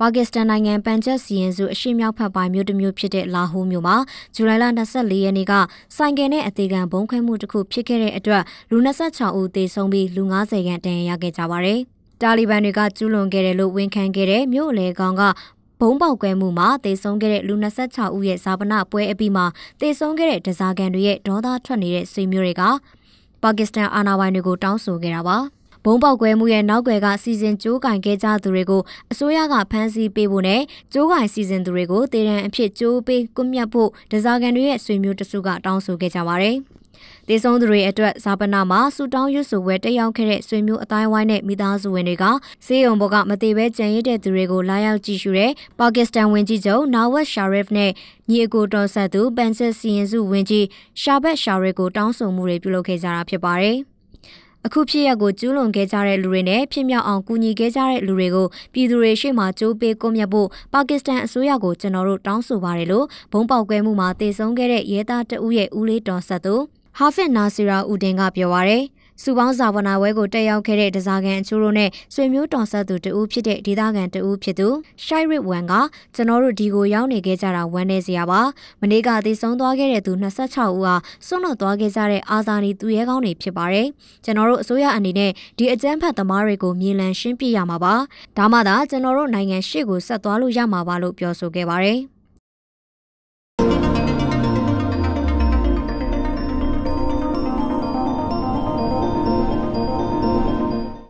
ပါကစ္စတန်နိုင်ငံပန်ချက်စီရင်စုအရှေ့မြောက်ဘက်ပိုင်းမြို့တစ်မြို့ဖြစ်တဲ့လာဟိုမြို့မှာဇူလိုင်လ24ရက်နေ့ကဆိုင်ကယ်နဲ့အသေးခံဘုံခွဲမှုတစ်ခုဖြစ်ခဲ့တဲ့အတွက်လူ26ဦးသေဆုံးပြီးလူ90ခန့်ဒဏ်ရာရခဲ့ကြပါတယ်။တာလီဘန်တွေကကျူးလွန်ခဲ့တယ်လို့ဝန်ခံခဲ့တဲ့မြို့လေကောင်ကဘုံပေါက်ကွဲမှုမှာတေဆုံးခဲ့တဲ့လူ26ဦးရဲ့ဇာပနာပွဲအပြီးမှာတေဆုံးခဲ့တဲ့ဒဇာကန်တွေရဲ့ဒေါသထွက်နေတဲ့ဆွေမျိုးတွေကပါကစ္စတန်အာဏာပိုင်တွေကိုတောင်းဆိုခဲ့တာပါ။ ဘုံပေါက်ကွဲမှုရဲ့နောက်ွယ်ကစီစဉ်ကြိုးကင်ခဲ့ကြသူတွေကိုအစိုးရကဖမ်းဆီးပေးဖို့နဲ့ကြိုးကင်စီစဉ်သူတွေကိုတေရန်အဖြစ်ကြိုးပေးကွပ်မျက်ဖို့ဒဇာကန်တွေရဲ့ဆွေမျိုးတစုကတောင်းဆိုခဲ့ကြပါတယ်။ဒေဆုံးသူတွေအတွက်ဇာပနာမှာဆူတောင်းရွတ်ဆိုပွဲတက်ရောက်ခဲ့တဲ့ဆွေမျိုးအတိုင်းဝိုင်းနဲ့မိသားစုဝင်တွေကစေယုံဘောကမသေးပဲကြံရစ်တဲ့သူတွေကိုလာရောက်ကြည့်ရှုတဲ့ပါကစ္စတန်ဝန်ကြီးချုပ်နာဝတ်ရှာရစ်နဲ့ညီအကိုတော်ဆက်သူပန်ဆက်စီရင်စုဝန်ကြီးရှာဘတ်ရှာရစ်ကိုတောင်းဆိုမှုတွေပြုလုပ်ခဲ့ကြတာဖြစ်ပါတယ်။ အခုဖြစ်ရပ်ကိုကျူးလွန်ခဲ့ကြတဲ့လူတွေနဲ့ဖြစ်မြောက်အောင်ကူညီခဲ့ကြတဲ့လူတွေကိုပြည်သူတွေရှေ့မှာကြိုးပေးကွပ်မျက်ဖို့ပါကစ္စတန်အစိုးရကိုကျွန်တော်တို့တောင်းဆိုပါတယ်လို့ဘုံပေါက်ကွဲမှုမှာတေဆုံးခဲ့တဲ့ရဲသားတအုပ်ရဲ့ဦးလေးတော်ဆက်သူဟာဖစ်နာစီရာဦးတင်ကပြောပါရယ် စူပေါင်းဇာဝနာဝဲကိုတက်ရောက်ခဲ့တဲ့ဒဇာကန်အချို့တို့နဲ့ဆွေမျိုးတော်ဆက်သူတဦးဖြစ်တဲ့ဒေသခံတဦးဖြစ်သူရှိုက်ရစ်ဝမ်ကကျွန်တော်တို့ဒီကိုရောက်နေခဲ့ကြတာဝမ်းနေစရာပါမနေ့ကသေဆုံးသွားခဲ့တဲ့သူ26ဦးဟာစွန့်လွတ်သွားခဲ့ကြတဲ့အာဇာနည်သူရဲကောင်းတွေဖြစ်ပါတယ်ကျွန်တော်တို့အစိုးရအနေနဲ့ဒီအကြမ်းဖက်သမားတွေကိုမြေလံရှင်းပြရမှာပါဒါမှသာကျွန်တော်တို့နိုင်ငံရှေ့ကိုဆက်သွားလို့ရမှာပါလို့ပြောဆိုခဲ့ပါတယ်